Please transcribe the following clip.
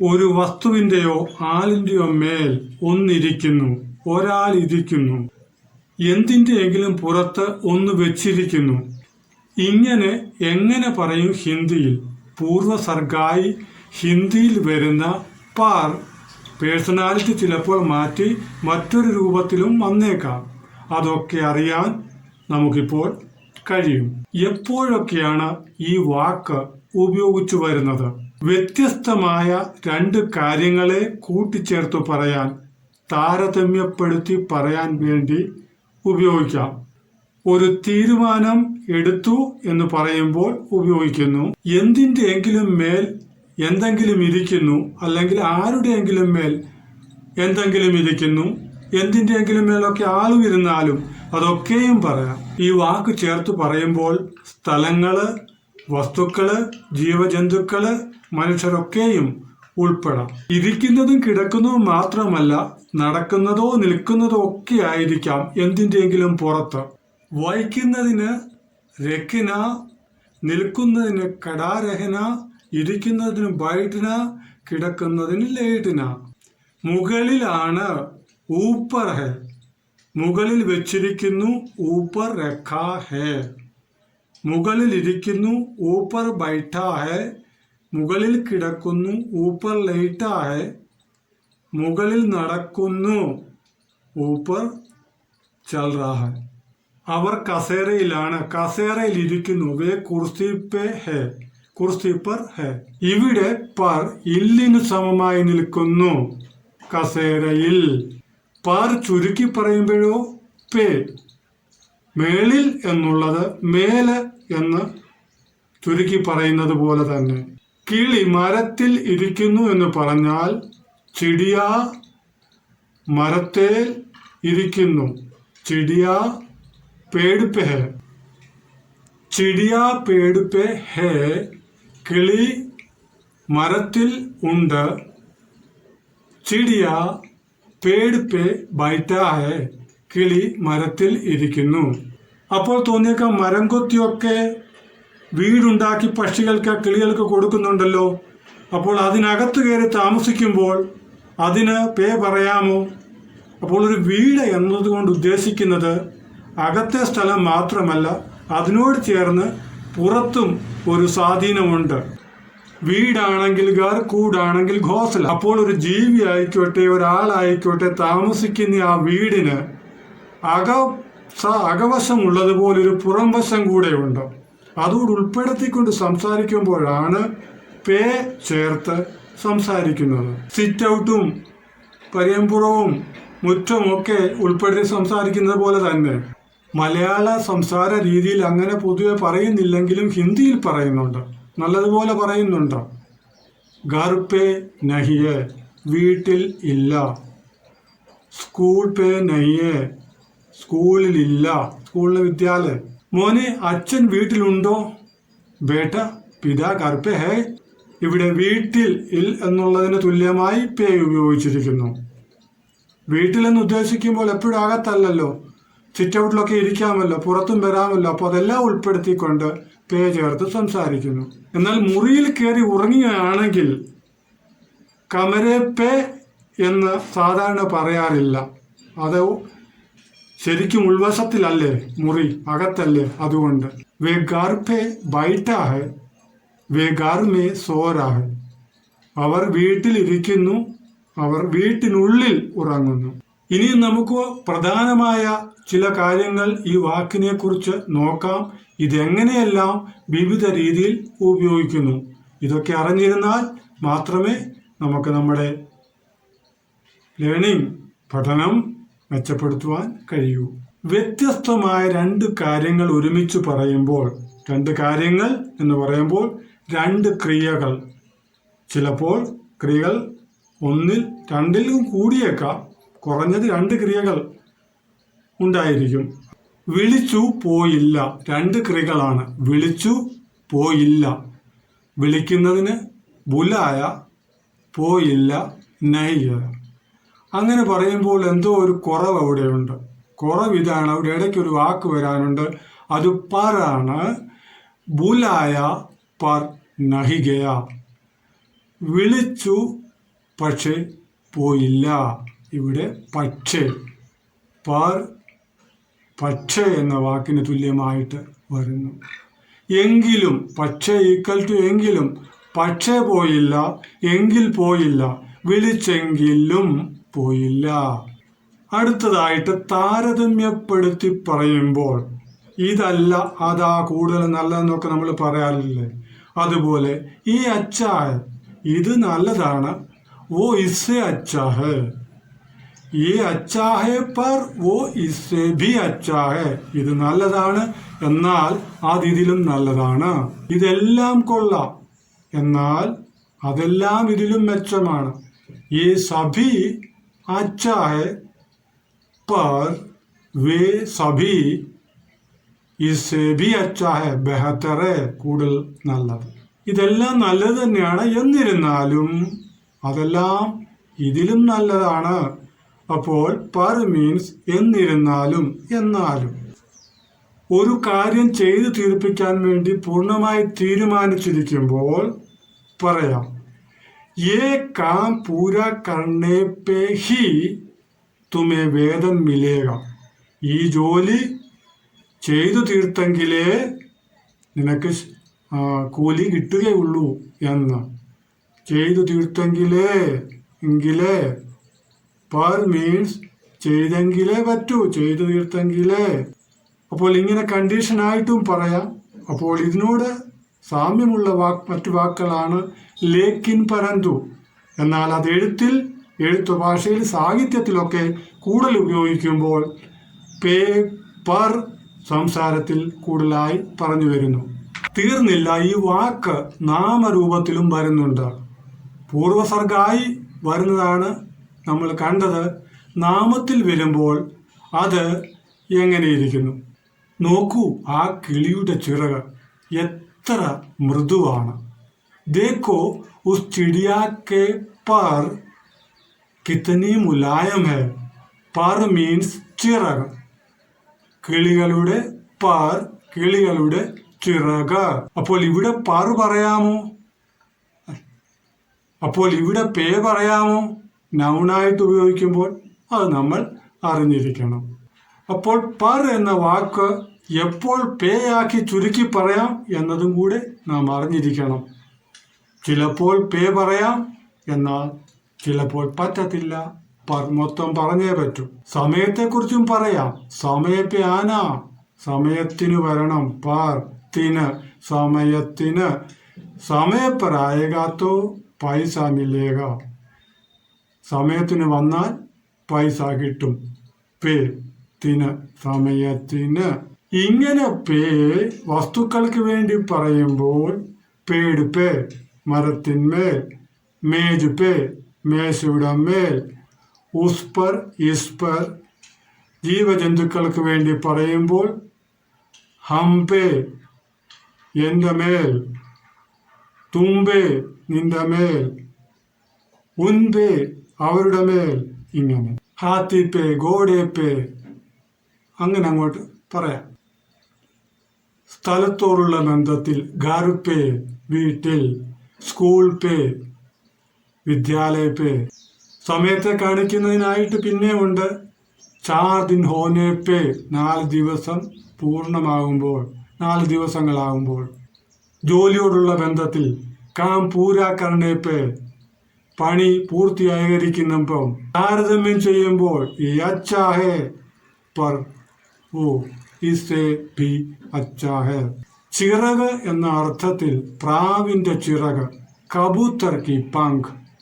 ഒരു വസ്തുവിന്റെയോ ആളിന്റെയോ മേൽ ഒന്നിരിക്കുന്നു ഒരാൾ ഇരിക്കുന്നു. എന്തിന്റെയെങ്കിലും പുറത്ത് ഒന്ന് വെച്ചിരിക്കുന്നു. ഇങ്ങനെ എങ്ങനെ പറയും ഹിന്ദിയിൽ? പൂർവസർഗായി ഹിന്ദിയിൽ വരുന്ന പാർ. പേഴ്സണാലിറ്റി ചിലപ്പോൾ മാറ്റി മറ്റൊരു രൂപത്തിലും വന്നേക്കാം. അതൊക്കെ അറിയാൻ നമുക്കിപ്പോൾ കഴിയും. എപ്പോഴൊക്കെയാണ് ഈ വാക്ക് ഉപയോഗിച്ചു വരുന്നത്? വ്യത്യസ്തമായ രണ്ട് കാര്യങ്ങളെ കൂട്ടിച്ചേർത്തു പറയാൻ താരതമ്യപ്പെടുത്തി പറയാൻ വേണ്ടി ഉപയോഗിക്കാം. ഒരു തീരുമാനം എടുത്തു എന്ന് പറയുമ്പോൾ ഉപയോഗിക്കുന്നു. എന്തിന്റെയെങ്കിലും മേൽ എന്തെങ്കിലും ഇരിക്കുന്നു അല്ലെങ്കിൽ ആരുടെയെങ്കിലും മേൽ എന്തെങ്കിലും ഇരിക്കുന്നു എന്തിന്റെയെങ്കിലും മേലൊക്കെ ആളും ഇരുന്നാലും അതൊക്കെയും പറയാം. ഈ വാക്ക് ചേർത്ത് പറയുമ്പോൾ സ്ഥലങ്ങൾ വസ്തുക്കൾ ജീവജന്തുക്കൾ മനുഷ്യരൊക്കെയും ഉൾപ്പെടാം. ഇരിക്കുന്നതും കിടക്കുന്നതും മാത്രമല്ല നടക്കുന്നതോ നിൽക്കുന്നതോ ഒക്കെ ആയിരിക്കാം എന്തിന്റെയെങ്കിലും പുറത്ത്. വായിക്കുന്നതിന് രക്കിന നിൽക്കുന്നതിന് കടാരഹന ഇരിക്കുന്നതിന് ബൈറ്റിന കിടക്കുന്നതിന് ലേട്ടിന മുകളിലാണ് ഊപ്പർ ഹെ. മുകളിൽ വെച്ചിരിക്കുന്നു ഊപ്പർ രഖാ ഹെ. മുകളിൽ ഇരിക്കുന്നു ഊപ്പർ ബൈഠാ ഹെ മുകളിൽ കിടക്കുന്നു ഊപ്പർ ലൈറ്റാ ഹെ മുകളിൽ നടക്കുന്നു ഊപ്പർ ചൽ റാ ഹെ അവർ കസേരയിലാണ് കസേരയിൽ ഇരിക്കുന്നു വേ കുർസി പേ ഹെ കുർസി ഹെ. ഇവിടെ പർ ഇല്ലിനു സമമായി നിൽക്കുന്നു കസേരയിൽ. പർ ചുരുക്കി പറയുമ്പോഴോ പേ. മേളിൽ എന്നുള്ളത് മേൽ എന്ന് ചുരുക്കി പറയുന്നത് പോലെ തന്നെ. കിളി മരത്തിൽ ഇരിക്കുന്നു എന്ന് പറഞ്ഞാൽ ചിടിയ മരത്തെ ഇരിക്കുന്നു. ചിടിയ പേടുപ്പെ ഹെ. ചിടിയ പേടുപ്പെ ഹെ. കിളി മരത്തിൽ ഉണ്ട്. ചിടിയ പേടുപ്പെ ബൈറ്റാ ഹെ. കിളി മരത്തിൽ ഇരിക്കുന്നു. അപ്പോൾ തോന്നിയേക്കാം മരം കൊത്തിയൊക്കെ വീടുണ്ടാക്കി പക്ഷികൾക്ക് കിളികൾക്ക് കൊടുക്കുന്നുണ്ടല്ലോ. അപ്പോൾ അതിനകത്ത് കയറി താമസിക്കുമ്പോൾ അതിന് പേ പറയാമോ? അപ്പോൾ ഒരു വീട് എന്നതുകൊണ്ട് ഉദ്ദേശിക്കുന്നത് അകത്തെ സ്ഥലം മാത്രമല്ല അതിനോട് ചേർന്ന് പുറത്തും ഒരു സ്വാധീനമുണ്ട്. വീടാണെങ്കിൽ ഗർ കൂടാണെങ്കിൽ ഘോസല അപ്പോൾ ഒരു ജീവി ആയിക്കോട്ടെ ഒരാളായിക്കോട്ടെ താമസിക്കുന്ന ആ വീടിന് അക സ അകവശം ഉള്ളതുപോലെ ഒരു പുറംവശം കൂടെയുണ്ട് അതോട് ഉൾപ്പെടുത്തിക്കൊണ്ട് സംസാരിക്കുമ്പോഴാണ് പേ ചേർത്ത് സംസാരിക്കുന്നത്. സിറ്റ് ഔട്ടും പരിയമ്പുറവും മുറ്റവും ഒക്കെ ഉൾപ്പെടുത്തി സംസാരിക്കുന്നത് പോലെ തന്നെ. മലയാള സംസാര രീതിയിൽ അങ്ങനെ പൊതുവെ പറയുന്നില്ലെങ്കിലും ഹിന്ദിയിൽ പറയുന്നുണ്ട്. നല്ലതുപോലെ പറയുന്നുണ്ട്. ഗർ പേ നഹിയെ വീട്ടിൽ ഇല്ല. സ്കൂൾ പേ നഹിയെ സ്കൂളിലില്ല. സ്കൂളിലെ വിദ്യാലയം. മോനെ അച്ഛൻ വീട്ടിലുണ്ടോ? ബേട്ട പിതാ ഗർ പേ ഹേ. ഇവിടെ വീട്ടിൽ ഇൽ എന്നുള്ളതിന് തുല്യമായി പേ ഉപയോഗിച്ചിരിക്കുന്നു. വീട്ടിലെന്ന് ഉദ്ദേശിക്കുമ്പോൾ എപ്പോഴും അകത്തല്ലല്ലോ. സിറ്റ് ഔട്ടിലൊക്കെ ഇരിക്കാമല്ലോ പുറത്തും വരാമല്ലോ. അപ്പോൾ അതെല്ലാം ഉൾപ്പെടുത്തിക്കൊണ്ട് പേ ചേർത്ത് സംസാരിക്കുന്നു. എന്നാൽ മുറിയിൽ കയറി ഉറങ്ങുകയാണെങ്കിൽ കമരേ പേ എന്ന് സാധാരണ പറയാറില്ല. അത് ശരിക്കും ഉൾവശത്തിലല്ലേ? മുറി അകത്തല്ലേ? അതുകൊണ്ട്. വേ ഗാർ ബൈറ്റാഹ് വേ ഗാർ സോരാഹ്. അവർ വീട്ടിലിരിക്കുന്നു അവർ വീട്ടിനുള്ളിൽ ഉറങ്ങുന്നു. ഇനി നമുക്ക് പ്രധാനമായ ചില കാര്യങ്ങൾ ഈ വാക്കിനെ കുറിച്ച് നോക്കാം. ഇതെങ്ങനെയെല്ലാം വിവിധ രീതിയിൽ ഉപയോഗിക്കുന്നു. ഇതൊക്കെ അറിഞ്ഞിരുന്നാൽ മാത്രമേ നമുക്ക് നമ്മുടെ ലേണിംഗ് പഠനം മെച്ചപ്പെടുത്തുവാൻ കഴിയൂ. വ്യത്യസ്തമായ രണ്ട് കാര്യങ്ങൾ ഒരുമിച്ച് പറയുമ്പോൾ രണ്ട് കാര്യങ്ങൾ എന്ന് പറയുമ്പോൾ രണ്ട് ക്രിയകൾ. ചിലപ്പോൾ ക്രിയകൾ ഒന്നിൽ രണ്ടിലും കൂടിയേക്കാം കുറഞ്ഞത് രണ്ട് ക്രിയകൾ ഉണ്ടായിരിക്കും. വിളിച്ചു പോയില്ല രണ്ട് ക്രിയകളാണ്. വിളിച്ചു പോയില്ല. വിളിക്കുന്നതിന് ബുലായ പോയില്ല നയ്യ അങ്ങനെ പറയുമ്പോൾ എന്തോ ഒരു കുറവ് അവിടെയുണ്ട്. കുറവ് ഇതാണ് അവിടെ ഇടയ്ക്ക് ഒരു വാക്ക് വരാനുണ്ട്. അത് പറാണ് ബുലായ പർ നഹികയ. വിളിച്ചു പക്ഷേ പോയില്ല. ഇവിടെ പക്ഷേ. പർ പക്ഷേ എന്ന വാക്കിന് തുല്യമായിട്ട് വരുന്നു. എങ്കിലും പക്ഷേ ഈക്വൽ ടു എങ്കിലും പക്ഷേ പോയില്ല എങ്കിൽ പോയില്ല വിളിച്ചെങ്കിലും പോയില്ല. അടുത്തതായിട്ട് താരതമ്യപ്പെടുത്തി പറയുമ്പോൾ ഇതല്ല അതാ കൂടുതൽ നല്ലതെന്നൊക്കെ നമ്മൾ പറയാറില്ലേ? അതുപോലെ ഈ അച്ചായ ഇത് നല്ലതാണ്. ഓ ഇസ്സെ അച്ചാഹ് ഈ അച്ചാ ഹെ പർ ഓ ഇസ്സെ ബി അച്ചാഹ്. ഇത് നല്ലതാണ് എന്നാൽ അത് ഇതിലും നല്ലതാണ്. ഇതെല്ലാം കൊള്ളാം. എന്നാൽ അതെല്ലാം ഇതിലും മെച്ചമാണ്. ഈ സഭി അച്ചാ ഹെ पर वे सभी इससे भी अच्छा है ബെഹത്തർ കൂടുതൽ നല്ലത് ഇതെല്ലാം നല്ലത് തന്നെയാണ് എന്നിരുന്നാലും അതെല്ലാം ഇതിലും നല്ലതാണ് അപ്പോൾ പർ മീൻസ് എന്നിരുന്നാലും എന്നാലും ഒരു കാര്യം ചെയ്തു തീർപ്പിക്കാൻ വേണ്ടി പൂർണ്ണമായി തീരുമാനിച്ചിരിക്കുമ്പോൾ പറയാം ये काम पूरा करने पे ही तुम्हें വേദം മിലേക ഈ ജോലി ചെയ്തു തീർത്തെങ്കിലേ നിനക്ക് ശ്- ആ, കൂലി കിട്ടുകയുള്ളൂ എന്ന് ചെയ്തു തീർത്തെങ്കിലേ എങ്കിലേ പർ മീൻസ് ചെയ്തെങ്കിലേ പറ്റൂ ചെയ്തു തീർത്തെങ്കിലേ അപ്പോൾ ഇങ്ങനെ കണ്ടീഷനായിട്ടും പറയാം അപ്പോൾ ഇതിനോട് സാമ്യമുള്ള വാക്ക് മറ്റു വാക്കുകളാണ് ലേക്കിൻ പരന്തു. എന്നാൽ അത് എഴുത്തിൽ എഴുത്തു ഭാഷയിൽ സാഹിത്യത്തിലൊക്കെ കൂടുതൽ ഉപയോഗിക്കുമ്പോൾ പേ പർ സംസാരത്തിൽ കൂടുതലായി പറഞ്ഞു വരുന്നു. തീർന്നില്ല ഈ വാക്ക് നാമരൂപത്തിലും വരുന്നുണ്ട്. പൂർവസർഗായി വരുന്നതാണ് നമ്മൾ കണ്ടത്. നാമത്തിൽ വരുമ്പോൾ അത് എങ്ങനെയിരിക്കുന്നു? നോക്കൂ ആ കിളിയുടെ ചിറക് എത്ര മൃദുവാണ്. ദേക്കോ ഉസ് ചിടിയാക്കെ പർ കിത്തനി മുലായം ഹെ. പർ മീൻസ് ചിറക്. കിളികളുടെ പർ കിളികളുടെ ചിറക്. അപ്പോൾ ഇവിടെ പർ പറയാമോ? അപ്പോൾ ഇവിടെ പേ പറയാമോ? നൗണായിട്ട് ഉപയോഗിക്കുമ്പോൾ അത് നമ്മൾ അറിഞ്ഞിരിക്കണം. അപ്പോൾ പർ എന്ന വാക്ക് എപ്പോൾ പേ ആക്കി ചുരുക്കി പറയാം എന്നതും കൂടെ നാം അറിഞ്ഞിരിക്കണം. ചിലപ്പോൾ പേ പറയാം എന്നാൽ ചിലപ്പോൾ പറ്റത്തില്ല. മൊത്തം പറഞ്ഞേ പറ്റൂ. സമയത്തെക്കുറിച്ചും പറയാം. സമയത്തെ ആന സമയത്തിന് വരണം. പാർ ത്തിന് സമയത്തിന് സമയപ്പറായകാത്തോ പൈസ മില്ലേക. സമയത്തിന് വന്നാൽ പൈസ കിട്ടും. പേ ത്തിന് സമയത്തിന് ഇങ്ങനെ പേ വസ്തുക്കൾക്ക് വേണ്ടി പറയുമ്പോൾ പേട് പേ മരത്തിന്മേൽ മേജ് പേ മേശയുടെ മേൽ ഉസ്പർ ഇസ്പർ ഇസ് പർ ജീവജന്തുക്കൾക്ക് വേണ്ടി പറയുമ്പോൾ ഹംപേ എന്റെ മേൽ തുമ്പേ നിന്റെ മേൽ ഉൻപേ അവരുടെ മേൽ ഇങ്ങനെ. ഹാത്തിപ്പേ ഗോഡേപ്പേ അങ്ങനെ അങ്ങോട്ട് പറയാം. സ്ഥലത്തോടുള്ള ബന്ധത്തിൽ ഗാറുപ്പേ വീട്ടിൽ സ്കൂൾ പേ വിദ്യാലയ പേ. സമയത്തെ കാണിക്കുന്നതിനായിട്ട് പിന്നെയുണ്ട് ചാർ ദിൻ ഹോനെ പേ നാല് ദിവസം പൂർണമാകുമ്പോൾ നാല് ദിവസങ്ങളാകുമ്പോൾ. ജോലിയോടുള്ള ബന്ധത്തിൽ കാം പൂരാ കർണേ പേ. പണി പൂർത്തിയായിരിക്കുന്നപ്പം താരതമ്യം ചെയ്യുമ്പോൾ ഈ അച്ചാഹേ പർ ഓ ഇസേ ഭി അച്ഛാ ഹേ ചിറക് എന്ന അർത്ഥത്തിൽ പ്രാവിന്റെ ചിറക് കബൂത്തർ കി പങ്ക്.